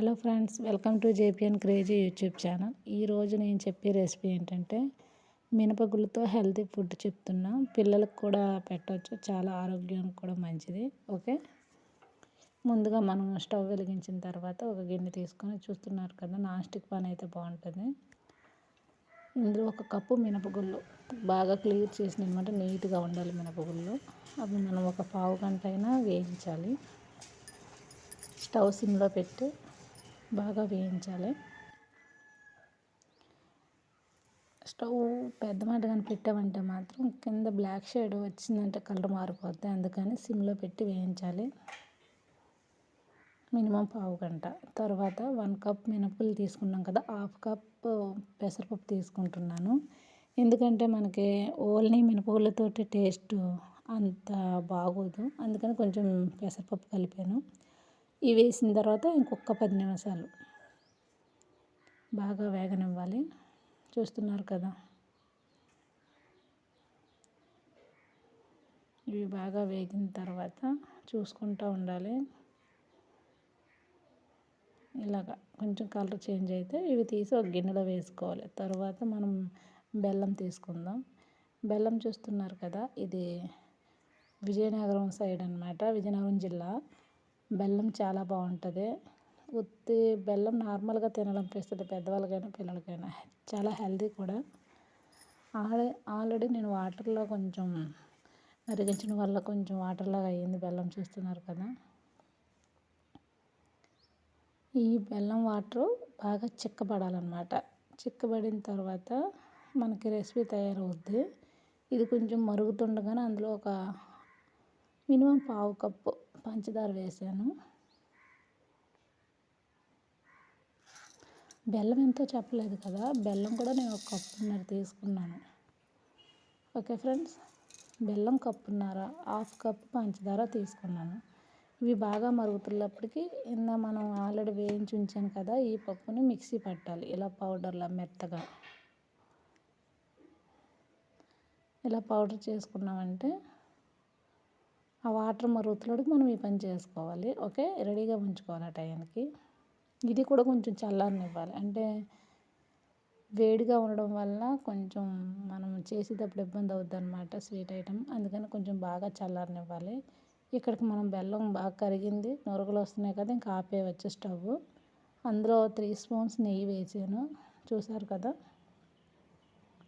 Hello friends welcome to JPN crazy YouTube channel. ఈరోజు నేను చెప్పే రెసిపీ ఏంటంటే మినపగుళ్ళతో హెల్తీ ఫుడ్ చెప్తున్నా. పిల్లలకు కూడా పెట్టవచ్చు చాలా ఆరోగ్యానికి కూడా మంచిది. ఓకే? ముందుగా మనం స్టవ్ వెలిగించిన తర్వాత ఒక గిన్నె తీసుకొని చూస్తున్నారు కదా నాన్ స్టిక్ అయితే బాగుంటుంది. ఇందులో ఒక కప్పు మినపగుళ్ళు బాగా క్లియర్ చేసిన అనమాట నీట్గా ఉండాలి మినపగుళ్ళు. అవి మనం ఒక పావు గంట అయినా వేయించాలి. స్టవ్ సిమ్లో పెట్టి. బాగా వేయించాలి. స్టవ్ పెద్ద మాట కానీ పెట్టామంటే మాత్రం కింద బ్లాక్ షేడ్ వచ్చిందంటే కలర్ మారిపోద్ది. అందుకని సిమ్లో పెట్టి వేయించాలి. మినిమం పావు గంట. తర్వాత వన్ కప్ మినపలు తీసుకున్నాం కదా హాఫ్ కప్ పెసరపప్పు తీసుకుంటున్నాను. ఎందుకంటే మనకి ఓన్లీ మినపగుళ్ళతోటి టేస్ట్ అంత బాగోదు. అందుకని కొంచెం పెసరపప్పు కలిపాను. ఇవి వేసిన తర్వాత ఇంకొక పది నిమిషాలు బాగా వేగనివ్వాలి. చూస్తున్నారు కదా? ఇవి బాగా వేగిన తర్వాత చూసుకుంటూ ఉండాలి. ఇలాగ కొంచెం కలర్ చేంజ్ అయితే ఇవి తీసి ఒక గిన్నెలో వేసుకోవాలి. తర్వాత మనం బెల్లం తీసుకుందాం. బెల్లం చూస్తున్నారు కదా? ఇది విజయనగరం సైడ్ అనమాట విజయనగరం జిల్లా. బెల్లం చాలా బాగుంటుంది. ఉత్తి బెల్లం నార్మల్గా తినాలనిపిస్తుంది పెద్దవాళ్ళకైనా పిల్లలకైనా. చాలా హెల్దీ కూడా. ఆల్రెడీ ఆల్రెడీ నేను వాటర్లో కొంచెం మరిగించడం వల్ల కొంచెం వాటర్లాగా అయ్యింది బెల్లం చూస్తున్నారు కదా. ఈ బెల్లం వాటర్ బాగా చిక్కబడాలన్నమాట. చిక్కబడిన తర్వాత మనకి రెసిపీ తయారవుద్ది. ఇది కొంచెం మరుగుతుండగానే అందులో ఒక మినిమం పావు కప్పు పంచదార వేసాను. బెల్లం ఎంతో చెప్పలేదు కదా బెల్లం కూడా నేను ఒక కప్పున్నర తీసుకున్నాను. ఓకే ఫ్రెండ్స్ బెల్లం కప్పున్నర హాఫ్ కప్ పంచదార తీసుకున్నాను. ఇవి బాగా మరుగుతున్నప్పటికీ ఇందా మనం ఆల్రెడీ వేయించి ఉంచాను కదా ఈ పప్పుని మిక్సీ పట్టాలి ఇలా పౌడర్లా మెత్తగా. ఇలా పౌడర్ చేసుకున్నామంటే ఆ వాటర్ మరుగుతులోకి మనం ఈ పని చేసుకోవాలి. ఓకే? రెడీగా ఉంచుకోవాలి ఆ టైంకి. ఇది కూడా కొంచెం చల్లారనివ్వాలి. అంటే వేడిగా ఉండడం వల్ల కొంచెం మనం చేసేటప్పుడు ఇబ్బంది అవుద్ది అనమాట స్వీట్ ఐటమ్ అందుకని కొంచెం బాగా చల్లారనివ్వాలి. ఇక్కడికి మనం బెల్లం బాగా కరిగింది. నొరుగులు వస్తున్నాయి కదా ఇంకా ఆపేయవచ్చు స్టవ్. అందులో త్రీ స్పూన్స్ నెయ్యి వేసాను. చూసారు కదా?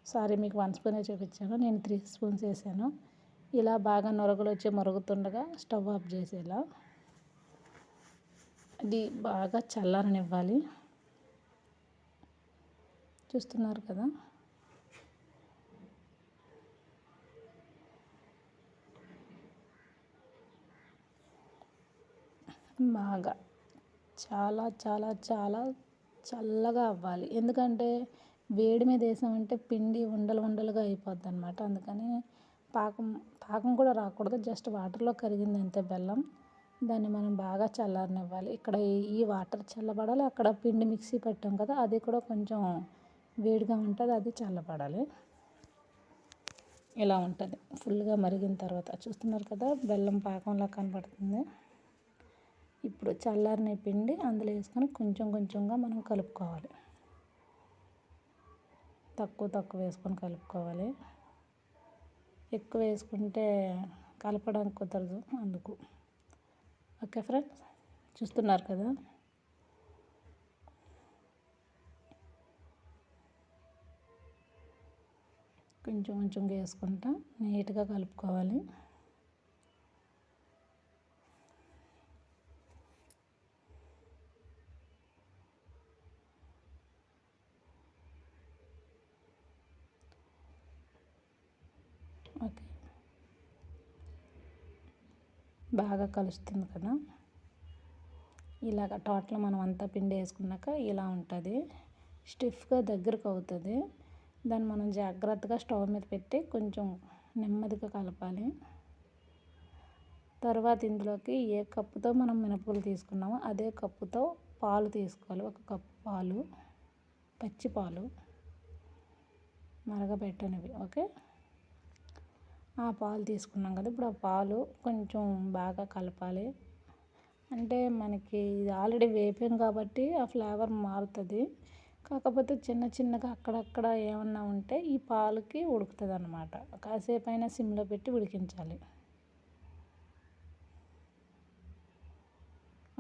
సారీ మీకు వన్ స్పూనే చూపించాను. నేను త్రీ స్పూన్స్ వేసాను. ఇలా బాగా నొరగలు వచ్చి మరుగుతుండగా స్టవ్ ఆఫ్ చేసేలా ఇది బాగా చల్లారనివ్వాలి. చూస్తున్నారు కదా? బాగా చాలా చాలా చాలా చల్లగా అవ్వాలి. ఎందుకంటే వేడి మీద వేసామంటే పిండి ఉండలు ఉండలుగా అయిపోద్ది అనమాట అందుకని పాకం పాకం కూడా రాకూడదు. జస్ట్ వాటర్లో కరిగింది అంతే బెల్లం. దాన్ని మనం బాగా చల్లారనివ్వాలి. ఇక్కడ ఈ వాటర్ చల్లబడాలి. అక్కడ పిండి మిక్సీ పెట్టాం కదా అది కూడా కొంచెం వేడిగా ఉంటుంది. అది చల్లబడాలి. ఇలా ఉంటుంది. ఫుల్గా మరిగిన తర్వాత చూస్తున్నారు కదా బెల్లం పాకంలా కనబడుతుంది. ఇప్పుడు చల్లారిన పిండి అందులో వేసుకొని కొంచెం కొంచెంగా మనం కలుపుకోవాలి. తక్కువ తక్కువ వేసుకొని కలుపుకోవాలి. ఎక్కువ వేసుకుంటే కలపడానికి కుదరదు అందుకు. ఓకే ఫ్రెండ్స్ చూస్తున్నారు కదా? కొంచెం కొంచెం వేసుకుంటా నీట్గా కలుపుకోవాలి ఓకే బాగా కలుస్తుంది కదా. ఇలాగ టోటల్ మనం అంతా పిండి వేసుకున్నాక ఇలా ఉంటుంది. స్టిఫ్గా దగ్గరకు అవుతుంది. దాన్ని మనం జాగ్రత్తగా స్టవ్ మీద పెట్టి కొంచెం నెమ్మదిగా కలపాలి. తర్వాత ఇందులోకి ఏ కప్పుతో మనం మినపగులు తీసుకున్నామో అదే కప్పుతో పాలు తీసుకోవాలి. ఒక కప్పు పాలు పచ్చి పాలు మరగబెట్టనివి ఓకే? ఆ పాలు తీసుకున్నాం కదా. ఇప్పుడు ఆ పాలు కొంచెం బాగా కలపాలి. అంటే మనకి ఇది ఆల్రెడీ వేపాం కాబట్టి ఆ ఫ్లేవర్ మారుతుంది. కాకపోతే చిన్న చిన్నగా అక్కడక్కడ ఏమన్నా ఉంటే ఈ పాలకి ఉడుకుతుంది అనమాట కాసేపు అయినా సిమ్లో పెట్టి ఉడికించాలి.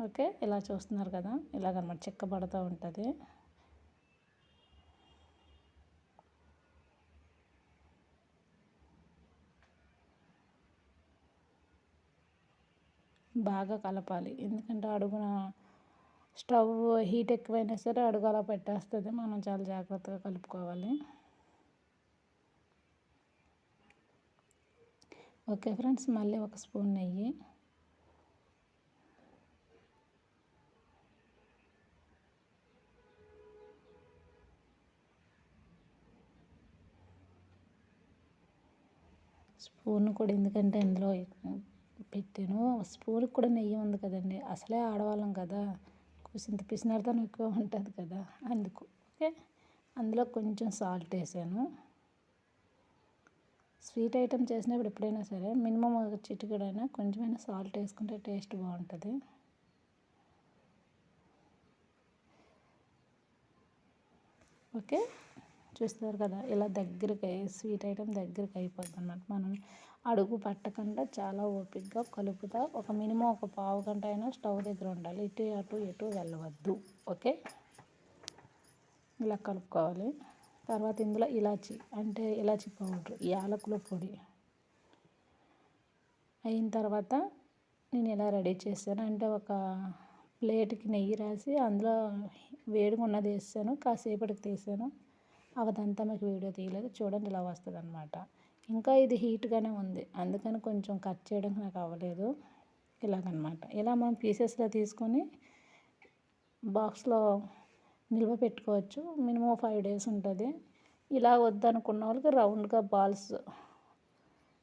ఓకే? ఇలా చూస్తున్నారు కదా. ఇలాగనమాట చిక్కబడుతూ ఉంటుంది. బాగా కలపాలి. ఎందుకంటే అడుగున స్టవ్ హీట్ ఎక్కువైనా సరే అడుగు అలా పెట్టేస్తుంది. మనం చాలా జాగ్రత్తగా కలుపుకోవాలి. ఓకే ఫ్రెండ్స్ మళ్ళీ ఒక స్పూన్ నెయ్యి. స్పూన్ కూడా ఎందుకంటే అందులో పెట్టాను. స్పూన్కి కూడా నెయ్యి ఉంది కదండి. అసలే ఆడవాళ్ళం కదా. కొంచెం పిసినారితనం ఎక్కువ ఉంటుంది కదా. అందుకు ఓకే? అందులో కొంచెం సాల్ట్ వేసాను. స్వీట్ ఐటమ్ చేసినప్పుడు ఎప్పుడైనా సరే మినిమం ఒక చిటికడైనా కొంచెమైనా సాల్ట్ వేసుకుంటే టేస్ట్ బాగుంటుంది. ఓకే? చూస్తారు కదా ఇలా దగ్గరికి స్వీట్ ఐటెం దగ్గరికి అయిపోద్ది అనమాట మనం అడుగు పట్టకుండా చాలా ఓపికగా కలుపుతా ఒక మినిమం ఒక పావు గంట అయినా స్టవ్ దగ్గర ఉండాలి. ఇటు అటు ఎటు వెళ్ళవద్దు. ఓకే? ఇలా కలుపుకోవాలి. తర్వాత ఇందులో ఇలాచి అంటే ఇలాచి పౌడర్ యాలకుల పొడి. అయిన తర్వాత నేను ఇలా రెడీ చేశాను. అంటే ఒక ప్లేట్కి నెయ్యి రాసి అందులో వేడిగా ఉన్నది వేసాను కాసేపటికి తీసాను అవదంతా మీకు వీడియో తీయలేదు. చూడండి ఇలా వస్తుంది అనమాట ఇంకా ఇది హీట్గానే ఉంది. అందుకని కొంచెం కట్ చేయడం నాకు అవ్వలేదు. ఇలాగనమాట ఇలా మనం పీసెస్లో తీసుకొని బాక్స్లో నిల్వ పెట్టుకోవచ్చు. మినిమం ఫైవ్ డేస్ ఉంటుంది. ఇలా వద్దనుకున్న వాళ్ళకి రౌండ్గా బాల్స్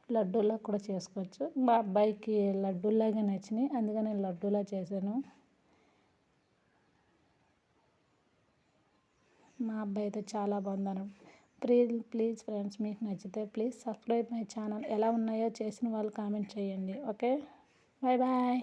లడ్డూలా కూడా చేసుకోవచ్చు. మా అబ్బాయికి లడ్డూలాగా నచ్చినాయి. అందుకని నేను లడ్డూలా చేశాను. మా అబ్బాయి అయితే చాలా బాగుందను ప్లీజ్ ప్లీజ్ ఫ్రెండ్స్ మీకు నచ్చితే ప్లీజ్ సబ్స్క్రైబ్ మై ఛానల్. ఎలా ఉన్నాయో చేసిన వాళ్ళు కామెంట్ చేయండి. ఓకే? Bye bye.